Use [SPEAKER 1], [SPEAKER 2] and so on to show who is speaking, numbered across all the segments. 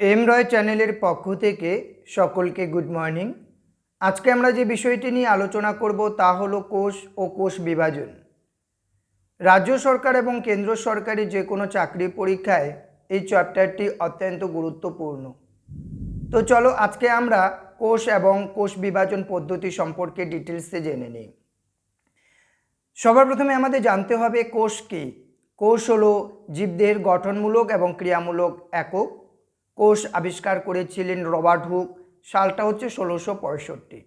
[SPEAKER 1] M রয় চ্যানেলের পক্ষ থেকে সকলকে গুড মর্নিং। আজকে আমরা যে বিষয়টি নিয়ে আলোচনা করব তা হলো কোষ ও কোষ বিভাজন। রাজ্য সরকার এবং কেন্দ্র সরকারি যে কোনো চাকরি পরীক্ষায় এই চ্যাপ্টারটি অত্যন্ত গুরুত্বপূর্ণ। তো চলো আজকে আমরা কোষ এবং কোষ বিভাজন পদ্ধতি সম্পর্কে ডিটেলসে জেনে নিই। সবার প্রথমে আমাদের জানতে হবে কোষ কী। কোষ হলো জীবদেহের গঠনমূলক এবং ক্রিয়ামূলক একক। কোষ আবিষ্কার করেছিলেন রবার্ট হুক। সালটা হচ্ছে ষোলোশো পঁয়ষট্টি।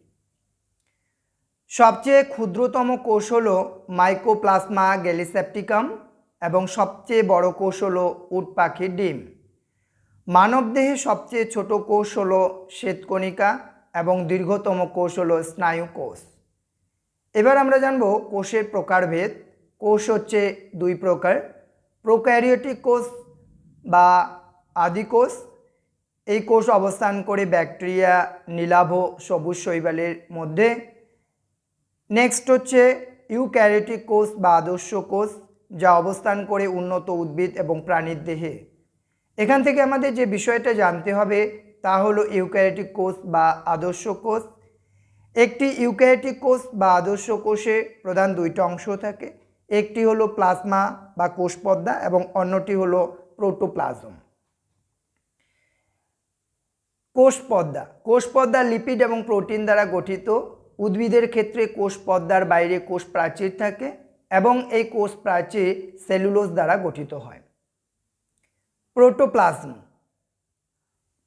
[SPEAKER 1] সবচেয়ে ক্ষুদ্রতম কোষ হলো মাইকোপ্লাজমা গ্যালিসেপ্টিকাম এবং সবচেয়ে বড় কোষ হলো উট পাখির ডিম। মানবদেহে সবচেয়ে ছোট কোষ হলো শ্বেতকণিকা এবং দীর্ঘতম কোষ হলো স্নায়ু কোষ এবার আমরা জানব কোষের প্রকারভেদ। কোষ হচ্ছে দুই প্রকার, প্রোক্যারিওটিক কোষ বা আদিকোষ এই কোষ অবস্থান করে ব্যাকটেরিয়া, নীলাভ সবুজ শৈবালের মধ্যে। নেক্সট হচ্ছে ইউক্যারিওটিক কোষ বা আদর্শ কোষ, যা অবস্থান করে উন্নত উদ্ভিদ এবং প্রাণীর দেহে। এখান থেকে আমাদের যে বিষয়টা জানতে হবে, তা হলো ইউক্যারিওটিক কোষ বা আদর্শ কোষ। একটি ইউক্যারিওটিক কোষ বা আদর্শ কোষে প্রধান দুইটা অংশ থাকে, একটি হলো প্লাজমা বা কোষ পর্দা এবং অন্যটি হলো প্রোটোপ্লাজম। কোষ পর্দা কোষ পর্দা লিপিড এবং প্রোটিন দ্বারা গঠিত। উদ্ভিদের ক্ষেত্রে কোষ পর্দার বাইরে কোষ প্রাচীর থাকে এবং এই কোষ প্রাচীর সেলুলোজ দ্বারা গঠিত হয়। প্রোটোপ্লাজম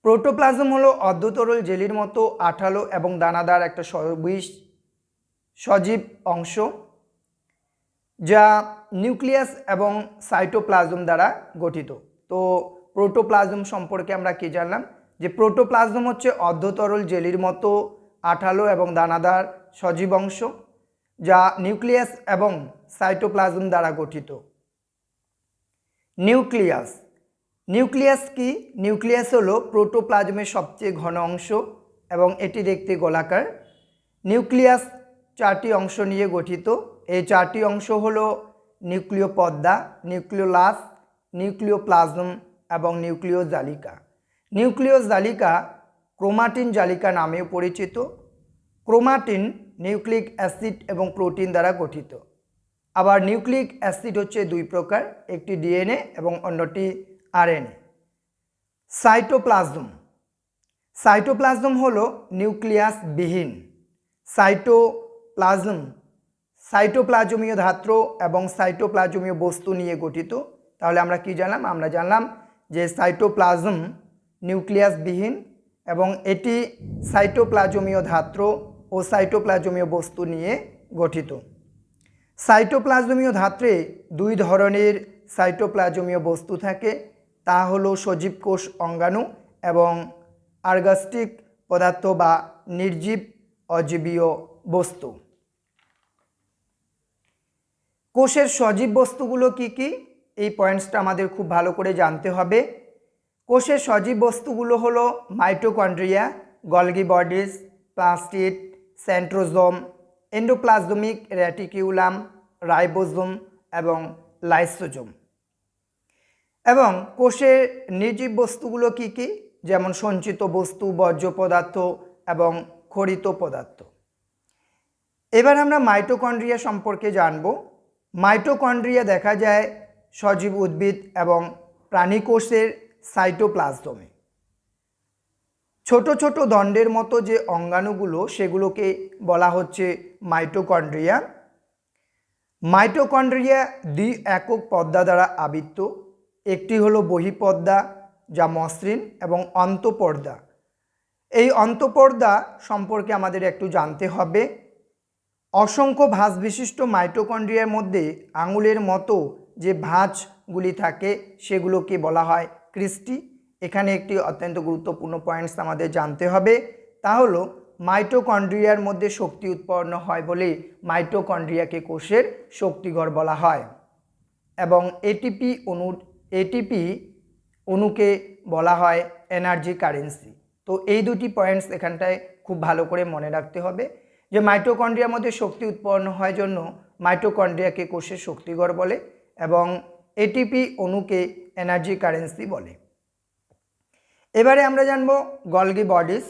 [SPEAKER 1] প্রোটোপ্লাজম হলো অর্ধতরল জেলির মতো আঠালো এবং দানাদার একটা সবিশ সজীব অংশ যা নিউক্লিয়াস এবং সাইটোপ্লাজম দ্বারা গঠিত। তো প্রোটোপ্লাজম সম্পর্কে আমরা কি জানলাম? যে প্রোটোপ্লাজম হচ্ছে অর্ধতরল জেলির মতো আঠালো এবং দানাদার সজীব অংশ, যা নিউক্লিয়াস এবং সাইটোপ্লাজম দ্বারা গঠিত। নিউক্লিয়াস। নিউক্লিয়াস কি? নিউক্লিয়াস হলো প্রোটোপ্লাজমের সবচেয়ে ঘন অংশ এবং এটি দেখতে গোলাকার। নিউক্লিয়াস চারটি অংশ নিয়ে গঠিত। এই চারটি অংশ হলো নিউক্লিয় পর্দা নিউক্লিওলাস নিউক্লিওপ্লাজম এবং নিউক্লিয় জালিকা। নিউক্লিয় জালিকা ক্রোমাটিন জালিকা নামেও পরিচিত। ক্রোমাটিন নিউক্লিক অ্যাসিড এবং প্রোটিন দ্বারা গঠিত। আবার নিউক্লিক অ্যাসিড হচ্ছে দুই প্রকার, একটি ডিএনএ এবং অন্যটি আরএনএ। সাইটোপ্লাজম। সাইটোপ্লাজম হলো নিউক্লিয়াস বিহীন। সাইটোপ্লাজম। সাইটোপ্লাজমীয় ধাত্র এবং সাইটোপ্লাজমীয় বস্তু নিয়ে গঠিত। তাহলে আমরা কি জানলাম? আমরা জানলাম যে সাইটোপ্লাজম নিউক্লিয়াস বিহীন এবং এটি সাইটোপ্লাজমীয় ধাত্র ও সাইটোপ্লাজমীয় বস্তু নিয়ে গঠিত। সাইটোপ্লাজমীয় ধাত্রে দুই ধরনের সাইটোপ্লাজমীয় বস্তু থাকে, তা হলো সজীব কোষ অঙ্গাণু এবং আর্গাস্টিক পদার্থ বা নির্জীব অজীবীয় বস্তু। কোষের সজীব বস্তুগুলো কি কি? এই পয়েন্টসটা আমাদের খুব ভালো করে জানতে হবে। কোষের সজীব বস্তুগুলো হলো mitochondria, Golgi bodies, plastid, centrosome, endoplasmic reticulum ribosome এবং লাইসোজোম। এবং কোষের নির্জীব বস্তুগুলো কি কি? যেমন সঞ্চিত বস্তু, বর্জ্য পদার্থ এবং খরিত পদার্থ। এবার আমরা মাইটোকন্ড্রিয়া সম্পর্কে জানব। মাইটোকন্ড্রিয়া দেখা যায় সজীব উদ্ভিদ এবং প্রাণী কোষের সাইটোপ্লাজমে। ছোট ছোট দণ্ডের মতো যে অঙ্গাণুগুলো, সেগুলোকে বলা হচ্ছে মাইটোকন্ড্রিয়া। মাইটোকন্ড্রিয়া দ্বি একক পদ্মা দ্বারা আবৃত্ত। একটি হলো বহিপর্দা যা মসৃণ এবং অন্তপর্দা। এই অন্তপর্দা সম্পর্কে আমাদের একটু জানতে হবে। অসংখ্য ভাঁজ বিশিষ্ট মাইটোকন্ড্রিয়ার মধ্যে আঙুলের মতো যে ভাঁজগুলি থাকে, সেগুলোকে বলা হয় ক্রিস্টি, এখানে একটি অত্যন্ত গুরুত্বপূর্ণ পয়েন্টস আমাদের জানতে হবে। তা হলো মাইটোকন্ড্রিয়ার মধ্যে শক্তি উৎপন্ন হয় বলে মাইটোকন্ড্রিয়াকে কোষের শক্তিঘর বলা হয়। এবং এটিপি অণু এটিপি অণুকে বলা হয় এনার্জি কারেন্সি তো এই দুটি পয়েন্টস এখানটায় খুব ভালো করে মনে রাখতে হবে যে মাইটোকন্ড্রিয়ার মধ্যে শক্তি উৎপন্ন হয় জন্য মাইটোকন্ড্রিয়াকে কোষের শক্তিঘর বলে এবং এটিপি অণুকে এনার্জি কারেন্সি বলে। এবারে আমরা জানব গলগি বডিস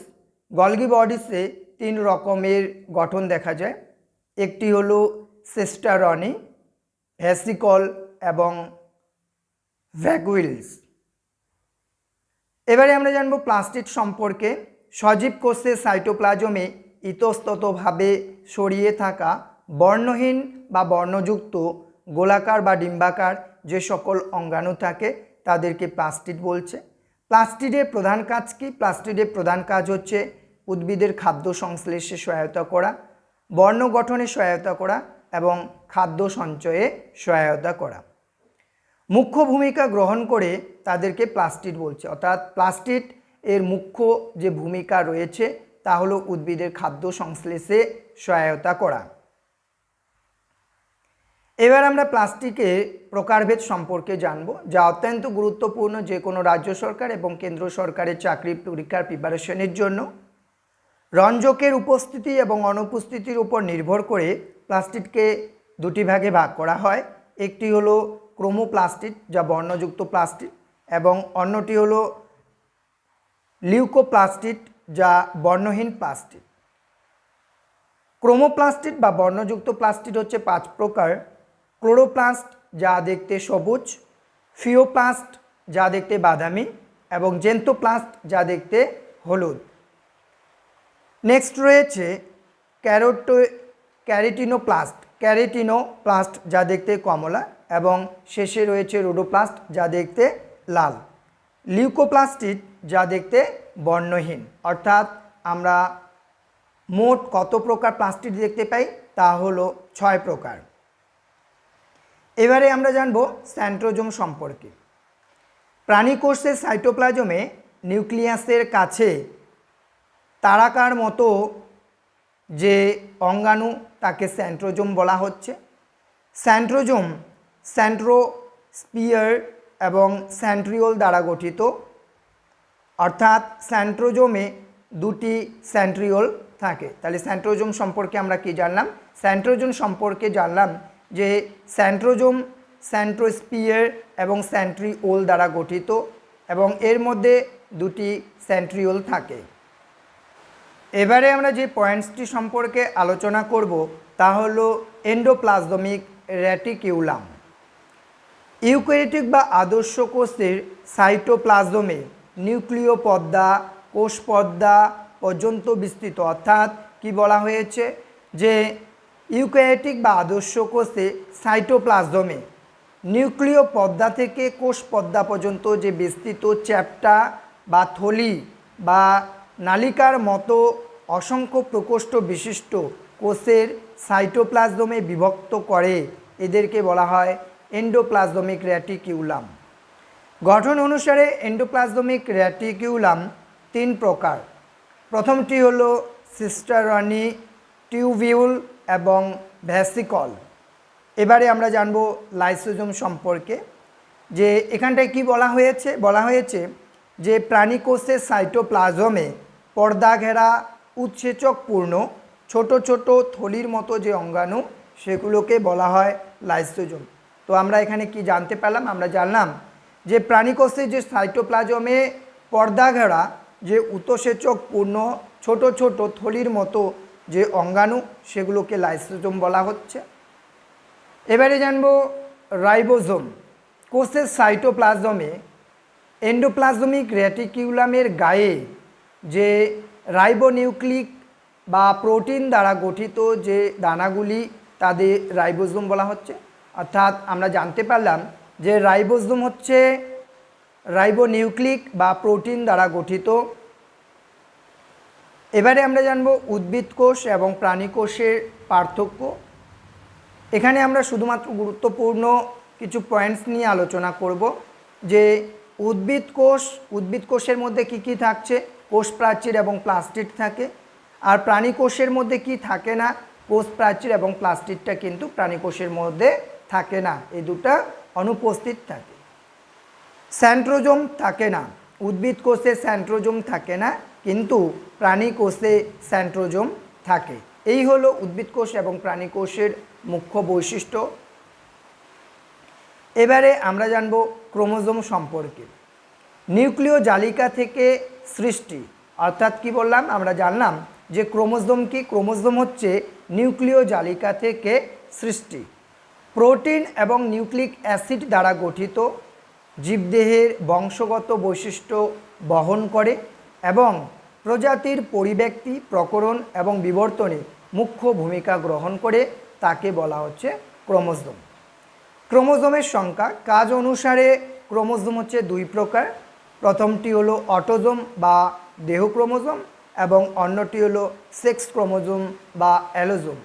[SPEAKER 1] গলগি বডিসে তিন রকমের গঠন দেখা যায়। একটি হলো সিস্টারনি ভ্যাসিকল এবং ভ্যাগুইলস এবারে আমরা জানব প্লাস্টিক সম্পর্কে। সজীব কোষে সাইটোপ্লাজমে ইতস্ততভাবে ছড়িয়ে থাকা বর্ণহীন বা বর্ণযুক্ত গোলাকার বা ডিম্বাকার যে সকল অঙ্গাণু থাকে তাদেরকে প্লাস্টিড বলছে। প্লাস্টিডের প্রধান কাজ কি? প্লাস্টিডের প্রধান কাজ হচ্ছে উদ্ভিদের খাদ্য সংশ্লেষে সহায়তা করা, বর্ণ গঠনে সহায়তা করা এবং খাদ্য সঞ্চয়ে সহায়তা করা। মুখ্য ভূমিকা গ্রহণ করে তাদেরকে প্লাস্টিড বলছে। অর্থাৎ প্লাস্টিড এর মুখ্য যে ভূমিকা রয়েছে তা হলো উদ্ভিদের খাদ্য সংশ্লেষে সহায়তা করা। এবার আমরা প্লাস্টিকের প্রকারভেদ সম্পর্কে জানব, যা অত্যন্ত গুরুত্বপূর্ণ যে কোনো রাজ্য সরকার এবং কেন্দ্র সরকারের চাকরি পরীক্ষার প্রিপারেশনের জন্য। রঞ্জকের উপস্থিতি এবং অনুপস্থিতির উপর নির্ভর করে প্লাস্টিককে দুটি ভাগে ভাগ করা হয়। একটি হলো ক্রোমোপ্লাস্টিক যা বর্ণযুক্ত প্লাস্টিক, এবং অন্যটি হলো লিউকোপ্লাস্টিক যা বর্ণহীন প্লাস্টিক। ক্রোমোপ্লাস্টিক বা বর্ণযুক্ত প্লাস্টিক হচ্ছে পাঁচ প্রকার। ক্লোরোপ্লাস্ট যা দেখতে সবুজ, ফিওপ্লাস্ট যা দেখতে বাদামি এবং জেন্টোপ্লাস্ট যা দেখতে হলুদ। নেক্সট রয়েছে ক্যারোটো, ক্যারেটিনোপ্লাস্ট। ক্যারেটিনোপ্লাস্ট যা দেখতে কমলা এবং শেষে রয়েছে রোডোপ্লাস্ট যা দেখতে লাল। লিউকোপ্লাস্টিক যা দেখতে বর্ণহীন। অর্থাৎ আমরা মোট কত প্রকার প্লাস্টিক দেখতে পাই? তা হলো ছয় প্রকার। এবারে আমরা জানব স্যান্ট্রোজোম সম্পর্কে। প্রাণী প্রাণীকোষের সাইটোপ্লাজমে নিউক্লিয়াসের কাছে তারাকার মতো যে অঙ্গাণু তাকে স্যান্ট্রোজোম বলা হচ্ছে। স্যান্ট্রোজোম স্যান্ট্রোস্পিয়ার এবং স্যান্ট্রিওল দ্বারা গঠিত। অর্থাৎ স্যান্ট্রোজোমে দুটি স্যান্ট্রিওল থাকে। তাহলে স্যান্ট্রোজোম সম্পর্কে আমরা কি জানলাম? স্যান্ট্রোজোম সম্পর্কে জানলাম যে স্যান্ট্রোজোম স্যান্ট্রোস্পিয়ার এবং স্যান্ট্রিওল দ্বারা গঠিত এবং এর মধ্যে দুটি স্যান্ট্রিওল থাকে। এবারে আমরা যে পয়েন্টসটি সম্পর্কে আলোচনা করব তা হলো এন্ডোপ্লাজমিক র্যাটিকিউলাম ইউক্যারিটিক বা আদর্শ কোষের সাইটোপ্লাজমে নিউক্লিয় পদ্মা কোষ পদ্মা পর্যন্ত বিস্তৃত। অর্থাৎ কি বলা হয়েছে? যে ইউক্যারিটিক বা আদর্শ কোষে সাইটোপ্লাজমে নিউক্লিয় পদ্মা থেকে কোষ পদ্মা পর্যন্ত যে বিস্তৃত চ্যাপ্টা বা থলি বা নালিকার মতো অসংখ্য প্রকোষ্ঠ বিশিষ্ট কোষের সাইটোপ্লাজমে বিভক্ত করে, এদেরকে বলা হয় এন্ডোপ্লাজমিক র্যাটিকিউলাম গঠন অনুসারে এন্ডোপ্লাজমিক র্যাটিকিউলাম তিন প্রকার। প্রথমটি হলো সিস্টারনি টিউবিউল এবং ভ্যাসিকল। এবারে আমরা জানব লাইসোজোম সম্পর্কে, যে এখানটায় কি বলা হয়েছে? বলা হয়েছে যে প্রাণীকোষের সাইটোপ্লাজমে পর্দা ঘেরা উৎসেচকপূর্ণ, ছোট ছোট থলির মতো যে অঙ্গাণু, সেগুলোকে বলা হয় লাইসোজোম। তো আমরা এখানে কি জানতে পারলাম? আমরা জানলাম যে প্রাণীকোষের যে সাইটোপ্লাজমে পর্দা ঘেরা যে উৎসেচকপূর্ণ, ছোট ছোট থলির মতো যে অঙ্গাণু সেগুলোকে লাইসোজোম বলা হচ্ছে। এবারে জানব রাইবোজোম। কোষের সাইটোপ্লাজমে এন্ডোপ্লাজমিক রেটিকিউলামের গায়ে যে রাইবোনিউক্লিক বা প্রোটিন দ্বারা গঠিত যে দানাগুলি তাদের রাইবোজোম বলা হচ্ছে, অর্থাৎ আমরা জানতে পারলাম যে রাইবোজোম হচ্ছে রাইবোনিউক্লিক বা প্রোটিন দ্বারা গঠিত এবারে আমরা জানব উদ্ভিদ কোষ এবং প্রাণী কোষের পার্থক্য। এখানে আমরা শুধুমাত্র গুরুত্বপূর্ণ কিছু পয়েন্টস নিয়ে আলোচনা করব যে উদ্ভিদ কোষ, উদ্ভিদ কোষের মধ্যে কি কি থাকছে, কোষ প্রাচীর এবং প্লাস্টিক থাকে। আর প্রাণী কোষের মধ্যে কি থাকে না, কোষ প্রাচীর এবং প্লাস্টিকটা কিন্তু প্রাণী কোষের মধ্যে থাকে না। এই দুটা অনুপস্থিত থাকে। স্যান্ট্রোজোম থাকে না। উদ্ভিদ কোষে স্যান্ট্রোজোম থাকে না। কিন্তু প্রাণী কোষে স্যান্ট্রোজোম থাকে। এই হলো উদ্ভিদ কোষ এবং প্রাণী কোষের মুখ্য বৈশিষ্ট্য। এবারে আমরা জানব ক্রোমোজোম সম্পর্কে। নিউক্লিয় জালিকা থেকে সৃষ্টি, অর্থাৎ কি বললাম? আমরা জানলাম যে ক্রোমোজোম কি? ক্রোমোজোম হচ্ছে নিউক্লিয় জালিকা থেকে সৃষ্টি। প্রোটিন এবং নিউক্লিক অ্যাসিড দ্বারা গঠিত, জীবদেহের বংশগত বৈশিষ্ট্য বহন করে এবং প্রজাতির পরিব্যক্তি, প্রকরণ এবং বিবর্তনে মুখ্য ভূমিকা গ্রহণ করে তাকে বলা হচ্ছে ক্রোমোজোম। ক্রোমোজোমের সংখ্যা কাজ অনুসারে ক্রোমোজোম হচ্ছে দুই প্রকার। প্রথমটি হলো অটোজোম বা দেহ ক্রোমোজোম এবং অন্যটি হলো সেক্স ক্রোমোজোম বা অ্যালোজোম।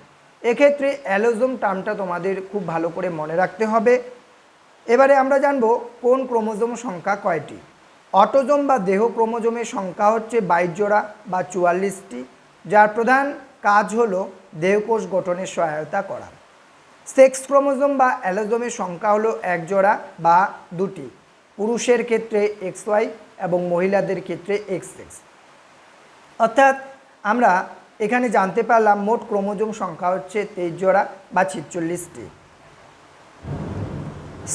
[SPEAKER 1] এক্ষেত্রে অ্যালোজোম টার্মটা তোমাদের খুব ভালো করে মনে রাখতে হবে। এবারে আমরা জানব কোন ক্রোমোজোম সংখ্যা কয়টি? অটোজোম বা দেহ ক্রোমোজোমের সংখ্যা হচ্ছে বাইশ জোড়া বা চুয়াল্লিশটি, যার প্রধান কাজ হলো দেহকোষ গঠনে সহায়তা করা। সেক্স ক্রোমোজোম বা অ্যালোজোমের সংখ্যা হলো এক জোড়া বা দুটি, পুরুষের ক্ষেত্রে এক্স ওয়াই এবং মহিলাদের ক্ষেত্রে এক্স এক্স অর্থাৎ আমরা এখানে জানতে পারলাম মোট ক্রোমোজোম সংখ্যা হচ্ছে তেইশ জোড়া বা ছিচল্লিশটি।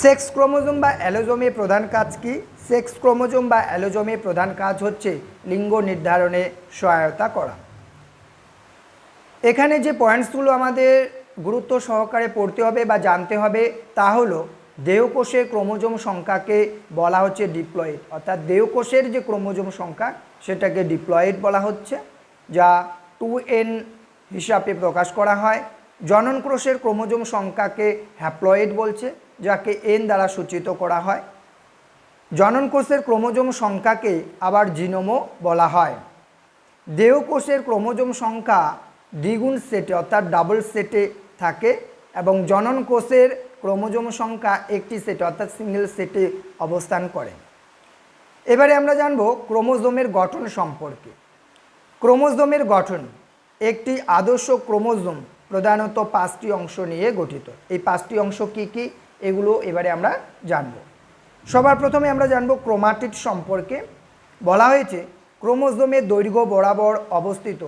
[SPEAKER 1] সেক্স ক্রোমোজোম বা অ্যালোজোমের প্রধান কাজ কি? সেক্স ক্রোমোজোম বা অ্যালোজোমের প্রধান কাজ হচ্ছে লিঙ্গ নির্ধারণে সহায়তা করা। এখানে যে পয়েন্টসগুলো আমাদের গুরুত্ব সহকারে পড়তে হবে বা জানতে হবে তা হলো, দেহকোষের ক্রোমোজোম সংখ্যাকে বলা হচ্ছে ডিপ্লয়েড। অর্থাৎ দেহকোষের যে ক্রোমোজোম সংখ্যা, সেটাকে ডিপ্লয়েড বলা হচ্ছে, যা টু এন হিসাবে প্রকাশ করা হয়। জনন কোষের ক্রোমোজোম সংখ্যাকে হ্যাপ্লয়েড বলছে, যাকে এন দ্বারা সূচিত করা হয়। জনন কোষের ক্রোমোজোম সংখ্যাকে আবার জিনোমও বলা হয়। দেহকোষের ক্রোমোজোম সংখ্যা দ্বিগুণ সেটে অর্থাৎ ডাবল সেটে থাকে এবং জনন কোষের ক্রোমোজোম সংখ্যা একটি সেটে অর্থাৎ সিঙ্গেল সেটে অবস্থান করে। এবারে আমরা জানব ক্রোমোজোমের গঠন সম্পর্কে। ক্রোমোজোমের গঠন একটি আদর্শ ক্রোমোজোম, প্রধানত পাঁচটি অংশ নিয়ে গঠিত। এই পাঁচটি অংশ কি কি? এগুলো এবারে আমরা জানব। সবার প্রথমে আমরা জানব ক্রোমাটিড সম্পর্কে। বলা হয়েছে, ক্রোমোজোমের দৈর্ঘ্য বরাবর অবস্থিত।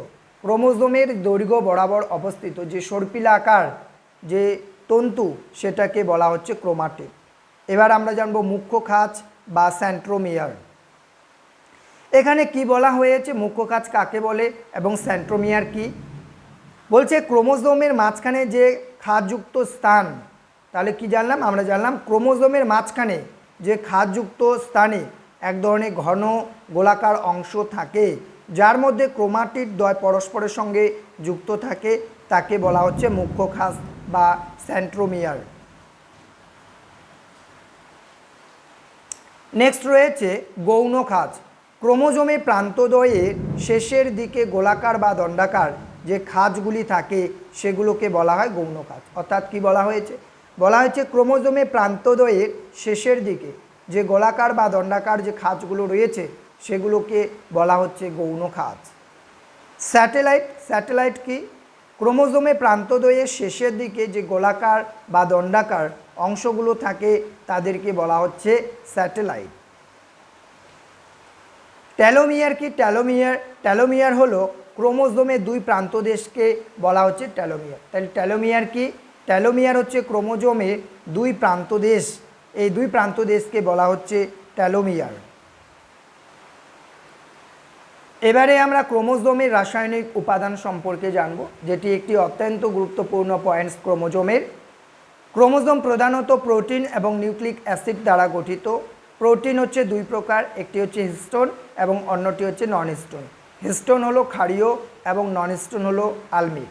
[SPEAKER 1] ক্রোমোজোমের দৈর্ঘ্য বরাবর অবস্থিত, যে সর্পিলাকার যে তন্তু, সেটাকে বলা হচ্ছে ক্রোমাটিড। এবার আমরা জানব মুখ্য খাঁজ বা স্যান্ট্রোমিয়ার। এখানে কি বলা হয়েছে, মুখ্য কাজ কাকে বলে এবং স্যান্ট্রোমিয়ার কি? বলছে ক্রোমোজোমের মাঝখানে যে খাদযুক্ত স্থান, তাহলে কি জানলাম? আমরা জানলাম ক্রোমোজোমের মাঝখানে যে খাদযুক্ত স্থানে এক ধরনের ঘন গোলাকার অংশ থাকে, যার মধ্যে ক্রোমাটিড দয় পরস্পরের সঙ্গে যুক্ত থাকে, তাকে বলা হচ্ছে মুখ্য খাস বা স্যান্ট্রোমিয়ার। নেক্সট রয়েছে গৌণ খাজ। ক্রোমোজোমে প্রান্তদ্বয়ের শেষের দিকে গোলাকার বা দণ্ডাকার যে খাজগুলি থাকে, সেগুলোকে বলা হয় গৌণ খাজ। অর্থাৎ কি বলা হয়েছে? বলা হয়েছে ক্রোমোজোমে প্রান্তদ্বয়ের শেষের দিকে যে গোলাকার বা দণ্ডাকার যে খাজগুলো রয়েছে, সেগুলোকে বলা হচ্ছে গৌণ খাজ। স্যাটেলাইট স্যাটেলাইট কি? ক্রোমোজোমে প্রান্তদ্বয়ের শেষের দিকে যে গোলাকার বা দণ্ডাকার অংশগুলো থাকে, তাদেরকে বলা হচ্ছে স্যাটেলাইট। ট্যালোমিয়ার কি? ট্যালোমিয়ার ট্যালোমিয়ার হলো ক্রোমোজোমের দুই প্রান্তদেশকে বলা হচ্ছে ট্যালোমিয়ার। তাহলে ট্যালোমিয়ার কি? ট্যালোমিয়ার হচ্ছে ক্রোমোজোমের দুই প্রান্তদেশ এই দুই প্রান্তদেশকে বলা হচ্ছে ট্যালোমিয়ার। এবারে আমরা ক্রোমোজোমের রাসায়নিক উপাদান সম্পর্কে জানব, যেটি একটি অত্যন্ত গুরুত্বপূর্ণ পয়েন্টস ক্রোমোজোমের। ক্রোমোজোম প্রধানত প্রোটিন এবং নিউক্লিক অ্যাসিড দ্বারা গঠিত। প্রোটিন হচ্ছে দুই প্রকার, একটি হচ্ছে হিস্টোন এবং অন্যটি হচ্ছে নন হিস্টোন হিস্টোন হলো ক্ষারীয় এবং নন হিস্টোন হলো আলমিক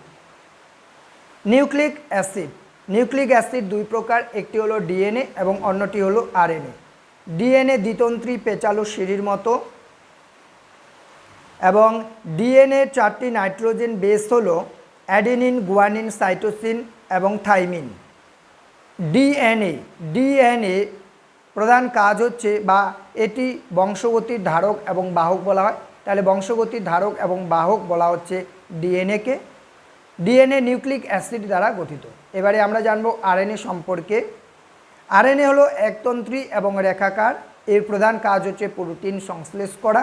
[SPEAKER 1] নিউক্লিক অ্যাসিড। নিউক্লিক অ্যাসিড দুই প্রকার, একটি হলো ডিএনএ এবং অন্যটি হলো আরএনএ। ডিএনএ দ্বিতন্ত্রী পেঁচালো সিঁড়ির মতো এবং ডিএনএ চারটি নাইট্রোজেন বেস হলো অ্যাডেনিন, গুয়ানিন, সাইটোসিন এবং থাইমিন। ডিএনএ ডিএনএ প্রধান কাজ হচ্ছে বা এটি বংশগতির ধারক এবং বাহক বলা হয়। তাহলে বংশগতির ধারক এবং বাহক বলা হচ্ছে ডিএনএকে ডিএনএ নিউক্লিক অ্যাসিড দ্বারা গঠিত। এবারে আমরা জানব আরএনএ সম্পর্কে। আরএনএ হলো একতন্ত্রী এবং রেখাকার। এর প্রধান কাজ হচ্ছে প্রোটিন সংশ্লেষ করা।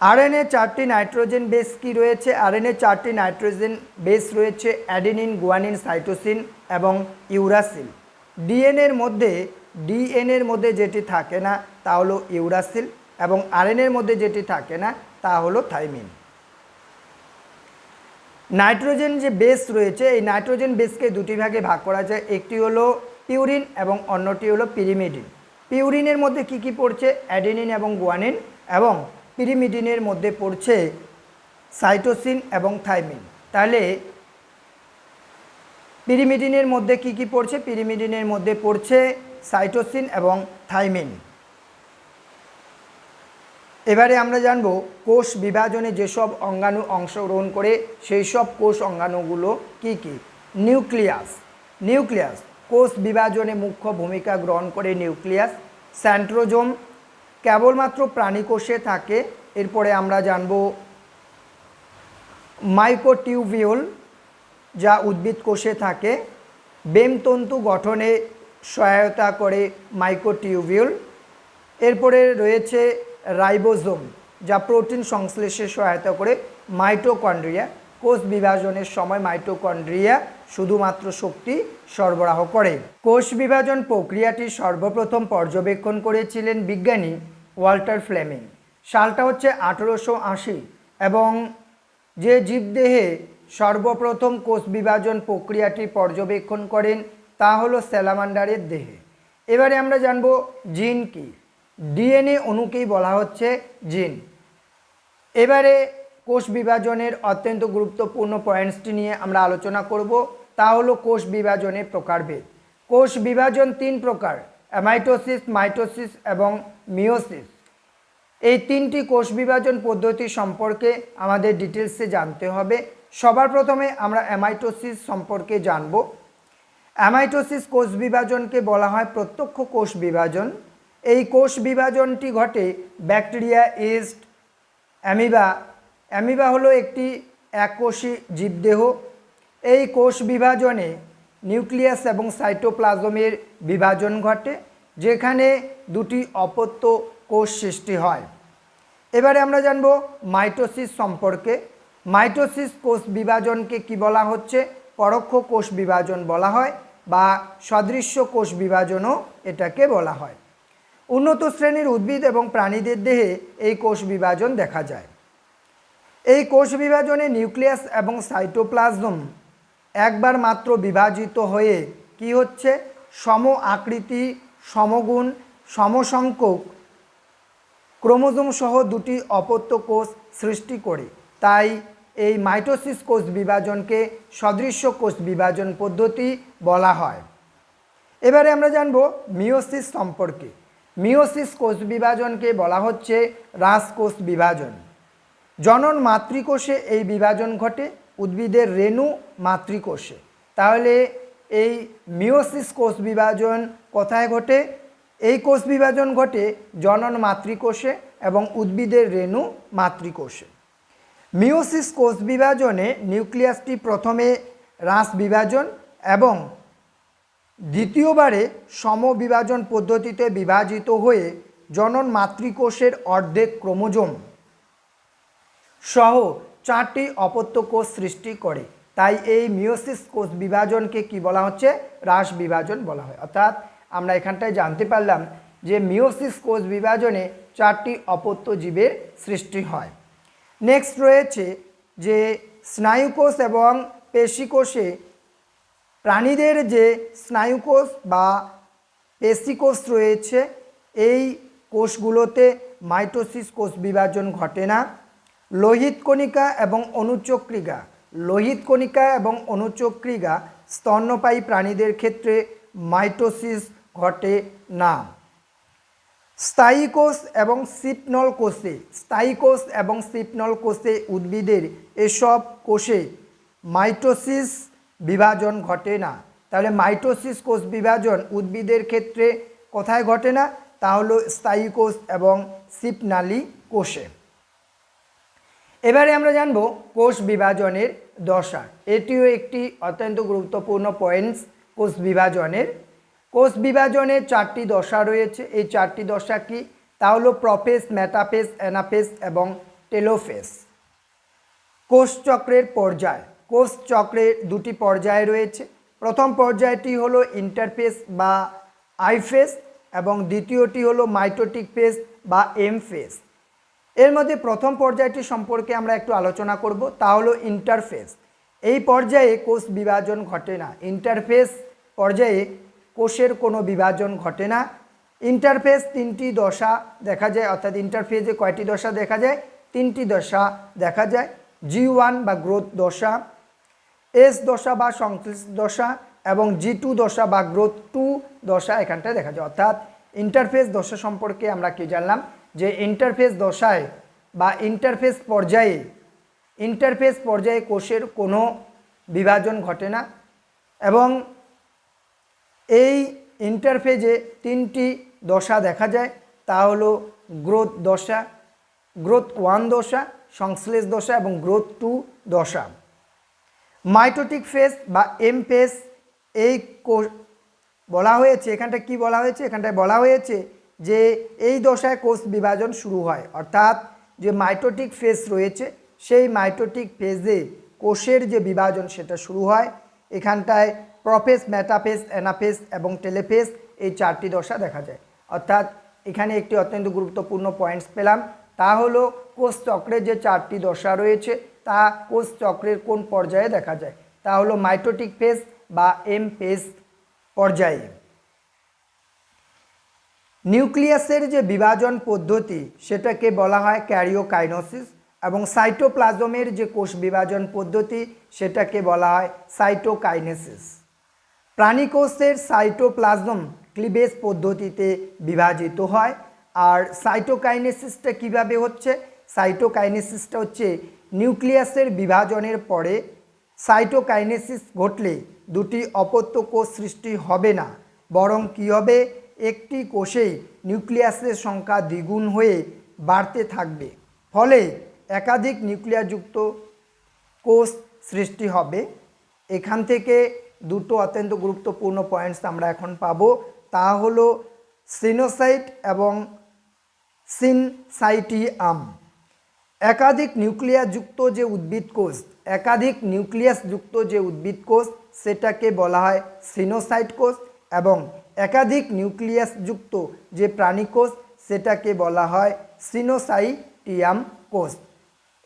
[SPEAKER 1] আরএনএ চারটি নাইট্রোজেন বেস কি রয়েছে? আরএনএ চারটি নাইট্রোজেন বেস রয়েছে, অ্যাডেনিন, গুয়ানিন, সাইটোসিন এবং ইউরাসিল। ডিএনএর মধ্যে ডিএনএর মধ্যে যেটি থাকে না তা হলো ইউরাসিল এবং আরএনএর মধ্যে যেটি থাকে না তা হলো থাইমিন। নাইট্রোজেন যে বেস রয়েছে, এই নাইট্রোজেন বেসকে দুটি ভাগে ভাগ করা যায়। একটি হলো পিউরিন এবং অন্যটি হলো পিরিমিডিন পিউরিনের মধ্যে কি কি পড়ছে? অ্যাডেনিন এবং গুয়ানিন এবং পিরিমিডিনের মধ্যে পড়ছে সাইটোসিন এবং থাইমিন তাহলে পিরিমিডিনের মধ্যে কি কি পড়ছে? পিরিমিডিনের মধ্যে পড়ছে সাইটোসিন এবং থাইমিন এবারে আমরা জানব কোষ বিভাজনে যেসব অঙ্গাণু অংশগ্রহণ করে, সেই সব কোষ অঙ্গাণুগুলো কি কি? নিউক্লিয়াস। নিউক্লিয়াস, কোষ বিভাজনে মুখ্য ভূমিকা গ্রহণ করে নিউক্লিয়াস। স্যান্ট্রোজোম কেবলমাত্র প্রাণীকোষে থাকে। এরপরে আমরা জানব মাইকোটিউবিউল যা উদ্ভিদ কোষে থাকে। বেমতন্তু গঠনে সহায়তা করে মাইকোটিউবিউল এরপরে রয়েছে রাইবোজোম, যা প্রোটিন সংশ্লেষে সহায়তা করে মাইটোকন্ড্রিয়া, কোষ বিভাজনের সময় মাইটোকন্ড্রিয়া শুধুমাত্র শক্তি সরবরাহ করে। কোষ বিভাজন প্রক্রিয়াটি সর্বপ্রথম পর্যবেক্ষণ করেছিলেন বিজ্ঞানী ওয়াল্টার ফ্লেমিং। সালটা হচ্ছে আঠেরোশো আশি এবং যে জীবদেহে সর্বপ্রথম কোষ বিভাজন প্রক্রিয়াটি পর্যবেক্ষণ করেন তা হলো স্যালামান্ডারের দেহে। এবারে আমরা জানব জিন কি। ডিএনএ অণুকেই বলা হচ্ছে জিন। এবারে কোষ বিভাজনের অত্যন্ত গুরুত্বপূর্ণ পয়েন্টসটি নিয়ে আমরা আলোচনা করব। তা হলো কোষ বিভাজনের প্রকারভেদ। কোষ বিভাজন তিন প্রকার অ্যামাইটোসিস মাইটোসিস এবং মিওসিস এই তিনটি কোষ বিভাজন পদ্ধতি সম্পর্কে আমাদের ডিটেলসে জানতে হবে। সবার প্রথমে আমরা অ্যামাইটোসিস সম্পর্কে জানব। অ্যামাইটোসিস কোষ বিভাজনকে বলা হয় প্রত্যক্ষ কোষ বিভাজন। এই কোষ বিভাজনটি ঘটে ব্যাকটেরিয়া ইস্ট, অ্যামিবা। অ্যামিবা হলো একটি এককোষী জীবদেহ। এই কোষ বিভাজনে নিউক্লিয়াস এবং সাইটোপ্লাজমের বিভাজন ঘটে, যেখানে দুটি অপত্য কোষ সৃষ্টি হয়। এবারে আমরা জানব মাইটোসিস সম্পর্কে। মাইটোসিস কোষ বিভাজনকে কি বলা হচ্ছে, পরোক্ষ কোষ বিভাজন বলা হয় বা সদৃশ্য কোষ বিভাজনও এটাকে বলা হয়। উন্নত শ্রেণির উদ্ভিদ এবং প্রাণীদের দেহে এই কোষ বিভাজন দেখা যায়। এই কোষ বিভাজনে নিউক্লিয়াস এবং সাইটোপ্লাজম একবার মাত্র বিভাজিত হয়ে কি হচ্ছে? সম আকৃতি, সমগুণ, সমসংখ্যক ক্রোমোজোম সহ দুটি অপত্য কোষ সৃষ্টি করে। তাই এই মাইটোসিস কোষ বিভাজনকে সদৃশ্য কোষ বিভাজন পদ্ধতি বলা হয়। এবারে আমরা জানব মিওসিস সম্পর্কে। মিওসিস কোষ বিভাজনকে বলা হচ্ছে রাসকোষ বিভাজন। জনন মাতৃকোষে এই বিভাজন ঘটে, উদ্ভিদের রেণু মাতৃকোষে। তাহলে এই মিওসিস কোষ বিভাজন কোথায় ঘটে? এই কোষ বিভাজন ঘটে জনন মাতৃকোষে এবং উদ্ভিদের রেণু মাতৃকোষে। মিওসিস কোষ বিভাজনে নিউক্লিয়াসটি প্রথমে রাস বিভাজন এবং দ্বিতীয়বারে সমবিভাজন পদ্ধতিতে বিভাজিত হয়ে জনন মাতৃকোষের অর্ধেক ক্রোমোজোম সহ চারটি অপত্য কোষ সৃষ্টি করে। তাই এই মিওসিস কোষ বিভাজনকে কি বলা হচ্ছে? হ্রাস বিভাজন বলা হয়। অর্থাৎ আমরা এখানটায় জানতে পারলাম যে মিওসিস কোষ বিভাজনে চারটি অপত্য জীবের সৃষ্টি হয়। নেক্সট রয়েছে যে স্নায়ুকোষ এবং পেশিকোষে প্রাণীদের যে স্নায়ুকোষ বা পেশিকোষ রয়েছে, এই কোষগুলোতে মাইটোসিস কোষ বিভাজন ঘটে না। লোহিত কণিকা এবং অনুচক্রিকা, লোহিত কণিকা এবং অনুচক্রিকা স্তন্যপায়ী প্রাণীদের ক্ষেত্রে মাইটোসিস ঘটে না। স্থায়ী কোষ এবং সিপনল কোষে, স্থায়ী কোষ এবং সিপনল কোষে উদ্ভিদের এসব কোষে মাইটোসিস বিভাজন ঘটে না। তাহলে মাইটোসিস কোষ বিভাজন উদ্ভিদের ক্ষেত্রে কোথায় ঘটে না? তা হলো স্থায়ী কোষ এবং সিপনালী কোষে। এবারে আমরা জানব কোষ বিভাজনের দশা। এটিও একটি অত্যন্ত গুরুত্বপূর্ণ পয়েন্টস কোষ বিভাজনের। কোষ বিভাজনের চারটি দশা রয়েছে। এই চারটি দশা কি? তা হলো প্রফেস ম্যাটাফেস অ্যানাফেস এবং টেলোফেস কোষ চক্রের পর্যায়। কোষ চক্রের দুটি পর্যায় রয়েছে। প্রথম পর্যায়টি হলো ইন্টারফেস বা আইফেস এবং দ্বিতীয়টি হলো মাইটোটিক ফেস বা এম ফেস এর মধ্যে প্রথম পর্যায়টি সম্পর্কে আমরা একটু আলোচনা করব, তা হলো ইন্টারফেস এই পর্যায়ে কোষ বিভাজন ঘটে না। ইন্টারফেস পর্যায়ে কোষের কোনো বিভাজন ঘটে না। ইন্টারফেস তিনটি দশা দেখা যায়, অর্থাৎ ইন্টারফেসে কয়টি দশা দেখা যায়? তিনটি দশা দেখা যায়। জি ওয়ান বা গ্রোথ দশা। এস দশা বা সংশ্লিষ্ট দশা এবং জি টু দশা বা গ্রোথ টু দশা এখানটায় দেখা যায়। অর্থাৎ ইন্টারফেস দশা সম্পর্কে আমরা কি জানলাম? যে ইন্টারফেস দশায় বা ইন্টারফেস পর্যায়ে ইন্টারফেস পর্যায়ে কোষের কোনো বিভাজন ঘটে না এবং এই ইন্টারফেজে তিনটি দশা দেখা যায়। তা হলো গ্রোথ দশা গ্রোথ ওয়ান দশা, সংশ্লেষ দশা এবং গ্রোথ টু দশা। মাইটোটিক ফেস বা এম ফেস, এই বলা হয়েছে এখানটা কি বলা হয়েছে? এখানটায় বলা হয়েছে যে এই দশায় কোষ বিভাজন শুরু হয়। অর্থাৎ যে মাইটোটিক ফেস রয়েছে, সেই মাইটোটিক ফেজে কোষের যে বিভাজন, সেটা শুরু হয়। এখানটায় প্রফেস ম্যাটাফেস অ্যানাফেস এবং টেলেফেস, এই চারটি দশা দেখা যায়। অর্থাৎ এখানে একটি অত্যন্ত গুরুত্বপূর্ণ পয়েন্টস পেলাম। তা হলো, কোষ চক্রের যে চারটি দশা রয়েছে তা কোষ চক্রের কোন পর্যায়ে দেখা যায়? তা হলো মাইটোটিক ফেস বা এম ফেস পর্যায়ে। নিউক্লিয়াসের যে বিভাজন পদ্ধতি, সেটাকে বলা হয় ক্যারিওকাইনোসিস এবং সাইটোপ্লাজমের যে কোষ বিভাজন পদ্ধতি, সেটাকে বলা হয় সাইটোকাইনেসিস। প্রাণীকোষের সাইটোপ্লাজম ক্লিবেজ পদ্ধতিতে বিভাজিত হয়। আর সাইটোকাইনেসিসটা কীভাবে হচ্ছে? সাইটোকাইনেসিসটা হচ্ছে নিউক্লিয়াসের বিভাজনের পরে সাইটোকাইনেসিস ঘটলে দুটি অপত্য কোষ সৃষ্টি হবে না, বরং কী হবে? একটি কোষেই নিউক্লিয়াসের সংখ্যা দ্বিগুণ হয়ে বাড়তে থাকবে। ফলে একাধিক নিউক্লিয়াসযুক্ত কোষ সৃষ্টি হবে। এখান থেকে দুটো অত্যন্ত গুরুত্বপূর্ণ পয়েন্টস আমরা এখন পাবো। তা হলো সিনোসাইট এবং সিনসাইটিয়াম। একাধিক নিউক্লিয়াসযুক্ত যে উদ্ভিদ কোষ, একাধিক নিউক্লিয়াসযুক্ত যে উদ্ভিদ কোষ, সেটাকে বলা হয় সিনোসাইট কোষ এবং একাধিক নিউক্লিয়াসযুক্ত যে প্রাণী কোষ, সেটাকে বলা হয় সিনোসাইটিয়াম কোষ।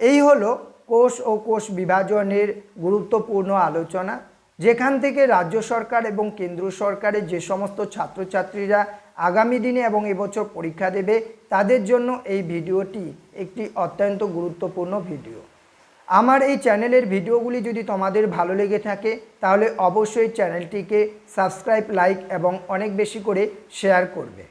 [SPEAKER 1] এই হলো কোষ ও কোষ বিভাজনের গুরুত্বপূর্ণ আলোচনা, যেখান থেকে রাজ্য সরকার এবং কেন্দ্র সরকারের যে সমস্ত ছাত্রছাত্রীরা আগামী দিনে এবং এবছর পরীক্ষা দেবে, তাদের জন্য এই ভিডিওটি একটি অত্যন্ত গুরুত্বপূর্ণ ভিডিও। আমার এই চ্যানেলের ভিডিওগুলি যদি তোমাদের ভালো লেগে থাকে, তাহলে অবশ্যই চ্যানেলটিকে সাবস্ক্রাইব, লাইক এবং অনেক বেশি করে শেয়ার করবে।